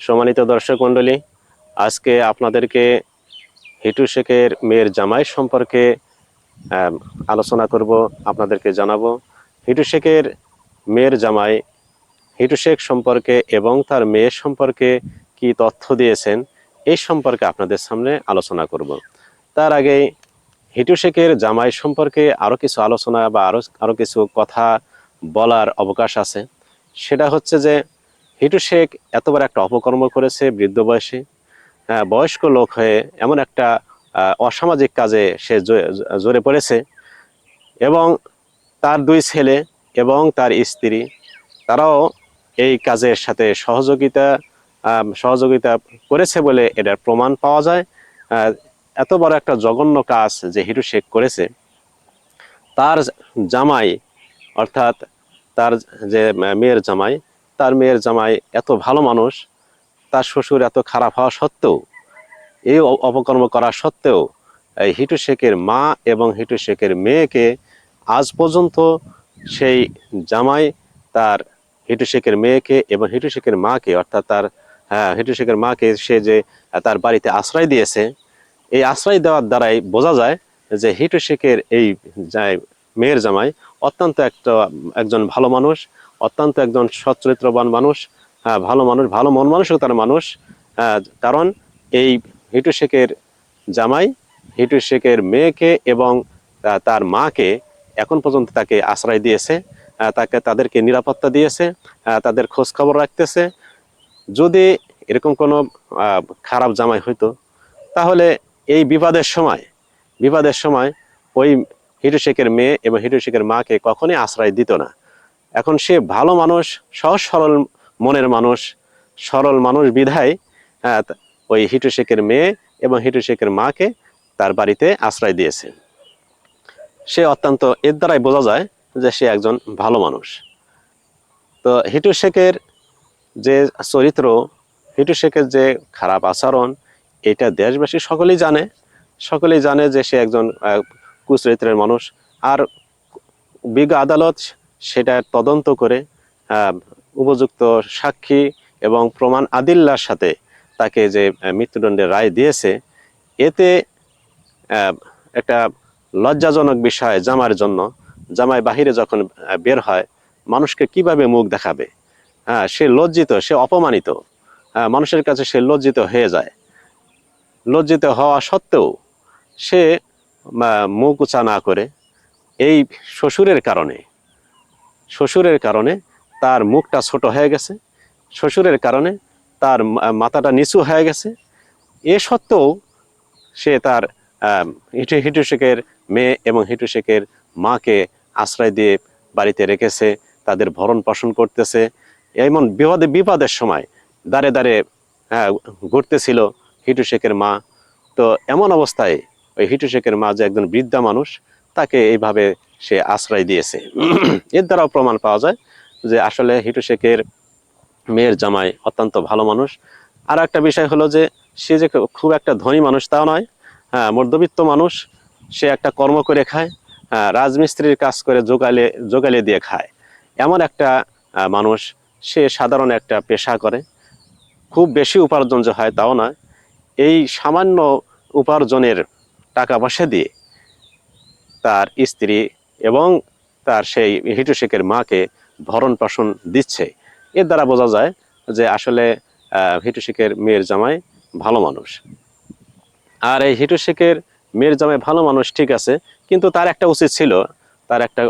সম্মানিত দর্শক মণ্ডলী, আজকে আপনাদেরকে হিটু শেখের মেয়ের জামাই সম্পর্কে আলোচনা করব, আপনাদেরকে জানাব। হিটু শেখের মেয়ের জামাই, হিটু শেখ সম্পর্কে এবং তার মেয়ের সম্পর্কে কি তথ্য দিয়েছেন, এই সম্পর্কে আপনাদের সামনে আলোচনা করব। তার আগে হিটু শেখের জামাই সম্পর্কে আরও কিছু আলোচনা বা আরও আরও কিছু কথা বলার অবকাশ আছে। সেটা হচ্ছে যে হিটু শেখ এতবার একটা অপকর্ম করেছে বৃদ্ধ বয়সে। বয়স্ক লোক হয়ে এমন একটা অসামাজিক কাজে সে জোরে পড়েছে এবং তার দুই ছেলে এবং তার স্ত্রী, তারাও এই কাজের সাথে সহযোগিতা সহযোগিতা করেছে বলে এটার প্রমাণ পাওয়া যায়। এত বড় একটা জঘন্য কাজ যে হিটু শেখ করেছে। তার জামাই, অর্থাৎ তার যে মেয়ের জামাই তার মেয়ের জামাই এত ভালো মানুষ, তার শ্বশুর এত খারাপ হওয়া সত্ত্বেও, এই অপকর্ম করা সত্ত্বেও, এই হিটু শেখের মা এবং হিটু শেখের মেয়েকে আজ পর্যন্ত সেই জামাই তার হিটু শেখের মেয়েকে এবং হিটু শেখের মাকে, অর্থাৎ তার হ্যাঁ হিটু শেখের মাকে সে যে তার বাড়িতে আশ্রয় দিয়েছে, এই আশ্রয় দেওয়ার দ্বারাই বোঝা যায় যে হিটু শেখের এই মেয়ের জামাই অত্যন্ত একটা, একজন ভালো মানুষ অত্যন্ত একজন সচ্চরিত্রবান মানুষ হ্যাঁ, ভালো মানুষ ভালো মন মানসিকতার মানুষ আহ, কারণ এই হিটু শেখের জামাই হিটু শেখের মেয়েকে এবং তার মাকে এখন পর্যন্ত তাকে আশ্রয় দিয়েছে তাকে তাদেরকে নিরাপত্তা দিয়েছে তাদের খোঁজ খবর রাখতেছে। যদি এরকম কোনো খারাপ জামাই হইতো তাহলে এই বিবাদের সময় বিবাদের সময় ওই হিটু শেখের মেয়ে এবং হিটু শেখের মাকে কখনোই আশ্রয় দিত না। এখন সে ভালো মানুষ, সহজ সরল মনের মানুষ, সরল মানুষ বিধায় ওই হিটু শেখের মেয়ে এবং হিটু শেখের মাকে তার বাড়িতে আশ্রয় দিয়েছে। সে অত্যন্ত এর দ্বারাই বোঝা যায় যে সে একজন ভালো মানুষ। তো হিটু শেখের যে চরিত্র, হিটু শেখের যে খারাপ আচরণ, এটা দেশবাসী সকলেই জানে। সকলেই জানে যে সে একজন কুচরিত্রের মানুষ। আর বিজ্ঞ আদালত সেটা তদন্ত করে উপযুক্ত সাক্ষী এবং প্রমাণ আদিল্লার সাথে তাকে যে মৃত্যুদণ্ডের রায় দিয়েছে এতে একটা লজ্জাজনক বিষয় জামার জন্য জামাই বাহিরে যখন বের হয় মানুষকে কীভাবে মুখ দেখাবে? হ্যাঁ সে লজ্জিত সে অপমানিত। হ্যাঁ, মানুষের কাছে সে লজ্জিত হয়ে যায়। লজ্জিত হওয়া সত্ত্বেও সে মুখ উঁচা না করে এই শ্বশুরের কারণে শ্বশুরের কারণে তার মুখটা ছোট হয়ে গেছে। শ্বশুরের কারণে তার মাথাটা নিচু হয়ে গেছে। এ সত্ত্বেও সে তার হিটু হিটু শেখের মেয়ে এবং হিটু শেখের মাকে আশ্রয় দিয়ে বাড়িতে রেখেছে তাদের ভরণ পোষণ করতেছে। এমন বিপদে বিপদের সময় দাঁড়ে দাঁড়ে হ্যাঁ, ঘুরতেছিল হিটু শেখের মা। তো এমন অবস্থায় ওই হিটু শেখের মা যে একজন বৃদ্ধা মানুষ তাকে এইভাবে সে আশ্রয় দিয়েছে। এর দ্বারাও প্রমাণ পাওয়া যায় যে আসলে হিটু শেখের মেয়ের জামাই অত্যন্ত ভালো মানুষ। আর একটা বিষয় হলো যে সে যে খুব একটা ধনী মানুষ তাও নয় হ্যাঁ মধ্যবিত্ত মানুষ সে একটা কর্ম করে খায় হ্যাঁ, রাজমিস্ত্রির কাজ করে জোগালে জোগালে দিয়ে খায়। এমন একটা মানুষ সে সাধারণ একটা পেশা করে। খুব বেশি উপার্জন যে হয় তাও নয়। এই সামান্য উপার্জনের টাকা পয়সা দিয়ে তার স্ত্রী এবং তার সেই হিটু শেখের মাকে ভরণ পোষণ দিচ্ছে। এর দ্বারা বোঝা যায় যে আসলে আহ, হিটু শেখের মেয়ের জামাই ভালো মানুষ। আর এই হিটু শেখের মেয়ের জামাই ভালো মানুষ ঠিক আছে কিন্তু তার একটা উচিত ছিল তার একটা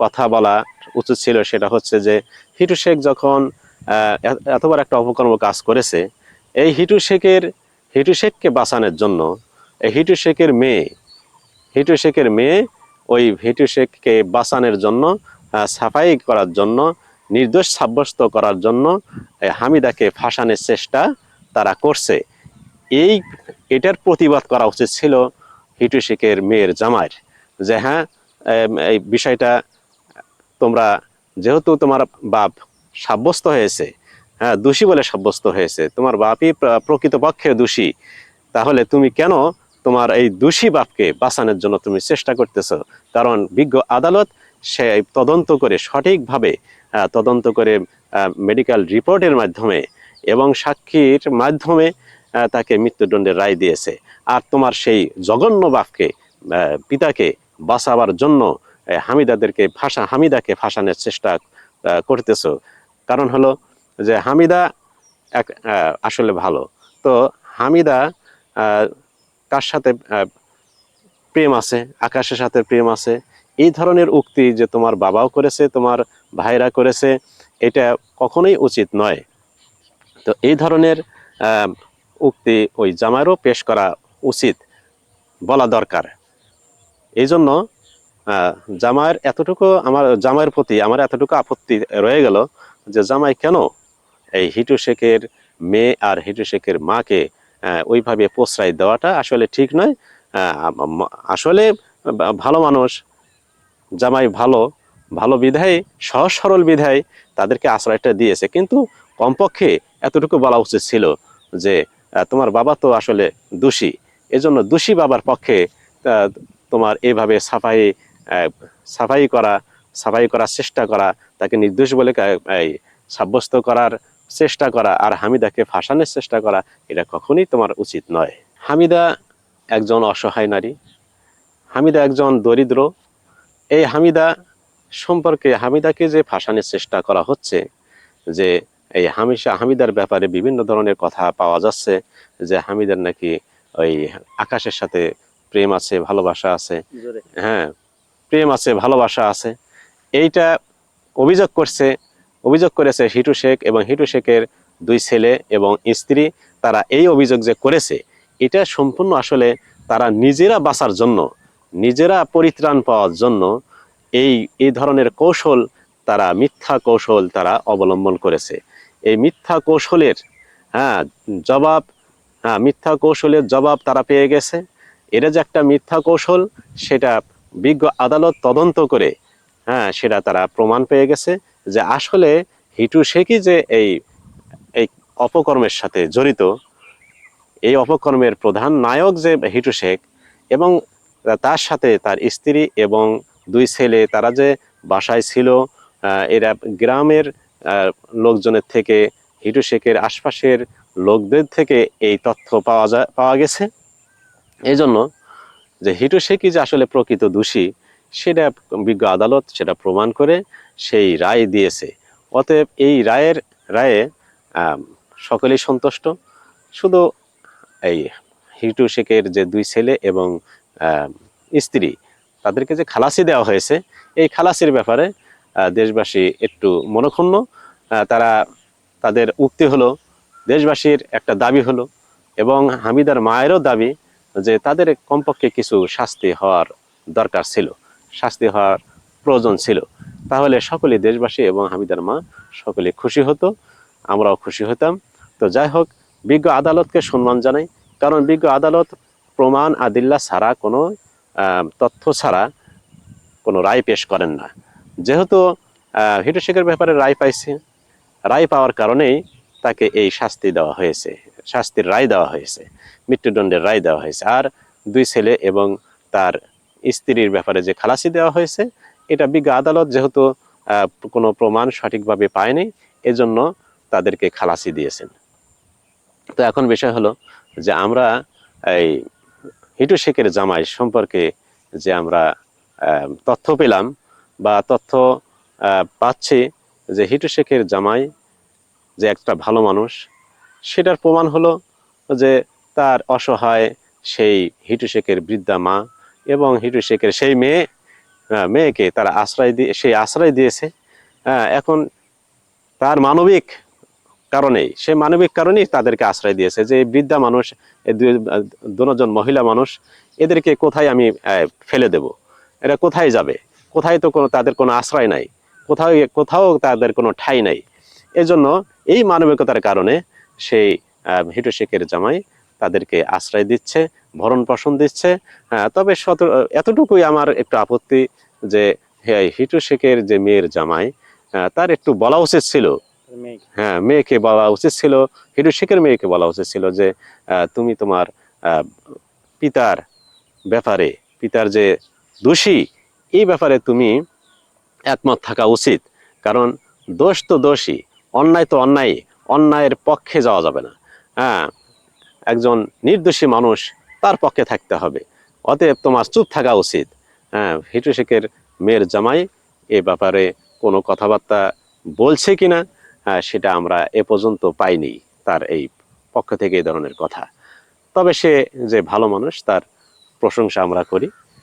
কথা বলা উচিত ছিল সেটা হচ্ছে যে হিটু শেখ যখন এতবার একটা অপকর্ম কাজ করেছে এই হিটু শেখের হিটু শেখকে বাঁচানোর জন্য এই হিটু শেখের মেয়ে হিটু শেখের মেয়ে ওই হিটু শেখকে বাঁচানোর জন্য সাফাই করার জন্য, নির্দোষ সাব্যস্ত করার জন্য হামিদাকে ফাঁসানোর চেষ্টা তারা করছে। এই, এটার প্রতিবাদ করা উচিত ছিল হিটু শেখের মেয়ের জামাইয়ের যে হ্যাঁ এই বিষয়টা তোমরা যেহেতু তোমার বাপ সাব্যস্ত হয়েছে হ্যাঁ দোষী বলে সাব্যস্ত হয়েছে, তোমার বাপই প্রকৃতপক্ষে দোষী, তাহলে তুমি কেন তোমার এই দোষী বাপকে বাঁচানোর জন্য তুমি চেষ্টা করতেছ। কারণ বিজ্ঞ আদালত সে তদন্ত করে সঠিকভাবে তদন্ত করে মেডিকেল রিপোর্টের মাধ্যমে এবং সাক্ষীর মাধ্যমে তাকে মৃত্যুদণ্ডের রায় দিয়েছে। আর তোমার সেই জঘন্য বাপকে পিতাকে বাঁচাবার জন্য হামিদাদেরকে ফাঁসা, হামিদাকে ফাঁসানোর চেষ্টা করতেছো। কারণ হলো যে হামিদা এক আসলে ভালো। তো হামিদা কার সাথে প্রেম আছে, আকাশের সাথে প্রেম আছে। এই ধরনের উক্তি যে তোমার বাবাও করেছে, তোমার ভাইরা করেছে, এটা কখনোই উচিত নয়। তো এই ধরনের উক্তি ওই জামাইরও পেশ করা উচিত, বলা দরকার। এই জন্য জামাইয়ের এতটুকু আমার, জামাইয়ের প্রতি আমার এতটুকু আপত্তি রয়ে গেল যে জামাই কেন এই হিটু শেখের মেয়ে আর হিটু শেখের মাকে ওইভাবে প্রশ্রয় দেওয়াটা আসলে ঠিক নয়। আসলে ভালো মানুষ, জামাই ভালো ভালো বিধায়, সহজ সরল বিধায়, তাদেরকে আশ্রয়টা দিয়েছে। কিন্তু কমপক্ষে এতটুকু বলা উচিত ছিল যে তোমার বাবা তো আসলে দোষী, এজন্য দোষী বাবার পক্ষে তোমার এভাবে সাফাই সাফাই করা, সাফাই করার চেষ্টা করা, তাকে নির্দোষ বলে সাব্যস্ত করার চেষ্টা করা আর হামিদাকে ফাঁসানোর চেষ্টা করা এটা কখনোই তোমার উচিত নয়। হামিদা একজন অসহায় নারী। হামিদা একজন দরিদ্র। এই হামিদা সম্পর্কে হামিদাকে যে ফাঁসানোর চেষ্টা করা হচ্ছে যে এই হামিশা হামিদার ব্যাপারে বিভিন্ন ধরনের কথা পাওয়া যাচ্ছে যে হামিদার নাকি ওই আকাশের সাথে প্রেম আছে ভালোবাসা আছে। হ্যাঁ প্রেম আছে ভালোবাসা আছে। এইটা অভিযোগ করছে অভিযোগ করেছে হিটু শেখ এবং হিটু শেখের দুই ছেলে এবং স্ত্রী। তারা এই অভিযোগ যে করেছে, এটা সম্পূর্ণ আসলে তারা নিজেরা বাঁচার জন্য, নিজেরা পরিত্রাণ পাওয়ার জন্য এই এই ধরনের কৌশল তারা, মিথ্যা কৌশল তারা অবলম্বন করেছে। এই মিথ্যা কৌশলের হ্যাঁ জবাব হ্যাঁ মিথ্যা কৌশলের জবাব তারা পেয়ে গেছে। এটা যে একটা মিথ্যা কৌশল, সেটা বিজ্ঞ আদালত তদন্ত করে হ্যাঁ সেটা তারা প্রমাণ পেয়ে গেছে। যে আসলে হিটু শেখই যে এই এই অপকর্মের সাথে জড়িত, এই অপকর্মের প্রধান নায়ক যে হিটু শেখ এবং তার সাথে তার স্ত্রী এবং দুই ছেলে, তারা যে বাসায় ছিল এরা গ্রামের লোকজনের থেকে, হিটু শেখের আশপাশের লোকদের থেকে এই তথ্য পাওয়া যায় পাওয়া গেছে। এই জন্য যে হিটু শেখই যে আসলে প্রকৃত দোষী সেটা বিজ্ঞ আদালত সেটা প্রমাণ করে সেই রায় দিয়েছে। অতএব এই রায়ের রায়ে সকলেই সন্তুষ্ট। শুধু এই হিটু শেখের যে দুই ছেলে এবং স্ত্রী, তাদেরকে যে খালাসি দেওয়া হয়েছে, এই খালাসির ব্যাপারে দেশবাসী একটু মনক্ষুণ্ণ। তারা তাদের উক্তি হলো, দেশবাসীর একটা দাবি হলো এবং হামিদার মায়েরও দাবি যে তাদের কমপক্ষে কিছু শাস্তি হওয়ার দরকার ছিল। শাস্তি হওয়ার প্রয়োজন ছিল। তাহলে সকলে দেশবাসী এবং হামিদার মা সকলে খুশি হতো আমরাও খুশি হতাম। তো যাই হোক বিজ্ঞ আদালতকে সম্মান জানাই। কারণ বিজ্ঞ আদালত প্রমাণ আদিল্লা ছাড়া কোনো তথ্য ছাড়া কোনো রায় পেশ করেন না। যেহেতু আহ, হিটু শেখের ব্যাপারে রায় পাইছে রায় পাওয়ার কারণেই তাকে এই শাস্তি দেওয়া হয়েছে। শাস্তির রায় দেওয়া হয়েছে মৃত্যুদণ্ডের রায় দেওয়া হয়েছে। আর দুই ছেলে এবং তার স্ত্রীর ব্যাপারে যে খালাসি দেওয়া হয়েছে, এটা বিজ্ঞ আদালত যেহেতু কোনো প্রমাণ সঠিকভাবে পায়নি, এজন্য তাদেরকে খালাসি দিয়েছেন। তো এখন বিষয় হলো যে আমরা এই হিটু শেখের জামাই সম্পর্কে যে আমরা তথ্য পেলাম বা তথ্য পাচ্ছি যে হিটু শেখের জামাই যে একটা ভালো মানুষ, সেটার প্রমাণ হলো যে তার অসহায় সেই হিটু শেখের বৃদ্ধা মা এবং হিটু শেখের সেই মেয়ে মেয়েকে তারা আশ্রয় দিয়ে, সেই আশ্রয় দিয়েছে। এখন তার মানবিক কারণেই, সে মানবিক কারণেই তাদেরকে আশ্রয় দিয়েছে যে বৃদ্ধা মানুষ দুজন মহিলা মানুষ, এদেরকে কোথায় আমি ফেলে দেব? এরা কোথায় যাবে? কোথায় তো কোনো, তাদের কোনো আশ্রয় নাই। কোথাও কোথাও তাদের কোনো ঠাঁই নাই। এজন্য এই মানবিকতার কারণে সেই হিটু শেখের জামাই তাদেরকে আশ্রয় দিচ্ছে ভরণ পোষণ দিচ্ছে। হ্যাঁ, তবে শত এতটুকুই আমার একটু আপত্তি যে হ্যাঁ, হিটু শেখের যে মেয়ের জামাই আহ, তার একটু বলা উচিত ছিল। হ্যাঁ মেয়েকে বলা উচিত ছিল হিটু শেখের মেয়েকে বলা উচিত ছিল যে তুমি তোমার পিতার ব্যাপারে পিতার যে দোষী এই ব্যাপারে তুমি একমত থাকা উচিত। কারণ দোষ তো দোষী অন্যায় তো অন্যায় অন্যায়ের পক্ষে যাওয়া যাবে না। হ্যাঁ একজন নির্দোষী মানুষ তার পক্ষে থাকতে হবে। অতএব তোমার চুপ থাকা উচিত। হ্যাঁ হিটু শেখের মেয়ের জামাই এ ব্যাপারে কোনো কথাবার্তা বলছে কি না সেটা আমরা এ পর্যন্ত পাইনি তার এই পক্ষ থেকে এই ধরনের কথা। তবে সে যে ভালো মানুষ তার প্রশংসা আমরা করি।